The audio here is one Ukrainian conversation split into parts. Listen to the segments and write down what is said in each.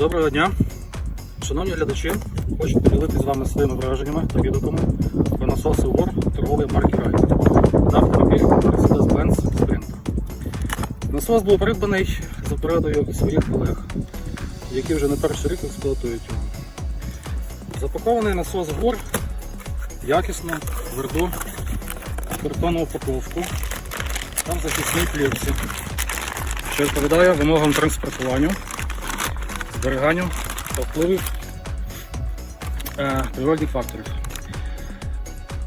Доброго дня, шановні глядачі. Хочу поділитися з вами своїми враженнями та відгуками про насоси УР торгової марки Райт на автомобіль Mercedes-Benz Sprinter. Насос був придбаний за порадою своїх колег, які вже не перший рік експлуатують його. Запакований насос ГУР якісно, тверду, картонну упаковку, там захисній плівці, що відповідає вимогам транспортуванню зберіганню та впливів е, природних факторів.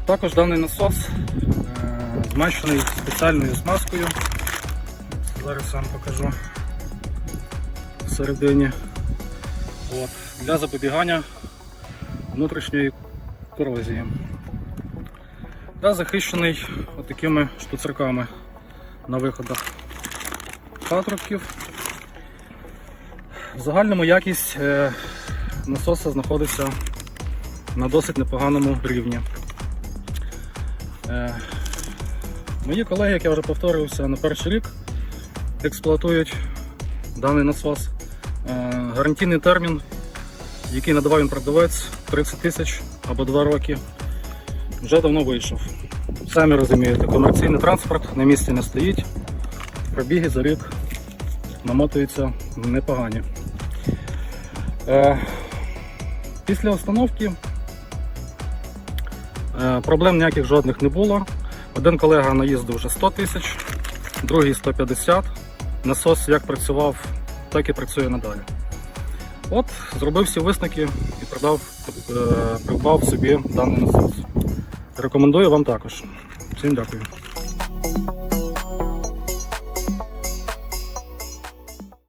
Також даний насос е, змащений спеціальною смазкою. Зараз сам покажу всередині. От, для запобігання внутрішньої корозії. Та захищений отакими штуцерками на виходах патрубків. В загальному якість е, насоса знаходиться на досить непоганому рівні. Е, Мої колеги, як я вже повторювався, на перший рік експлуатують даний насос. Е, Гарантійний термін, який надавав їм продавець 30 тисяч або 2 роки, вже давно вийшов. Самі розумієте, комерційний транспорт на місці не стоїть, пробіги за рік намотуються непогані. Е, Після установки е, проблем ніяких жодних не було. Один колега наїздив вже 100 тисяч, другий 150. Насос як працював, так і працює надалі. От, зробив всі висновки і продав, е, придбав собі даний насос. Рекомендую вам також. Всім дякую.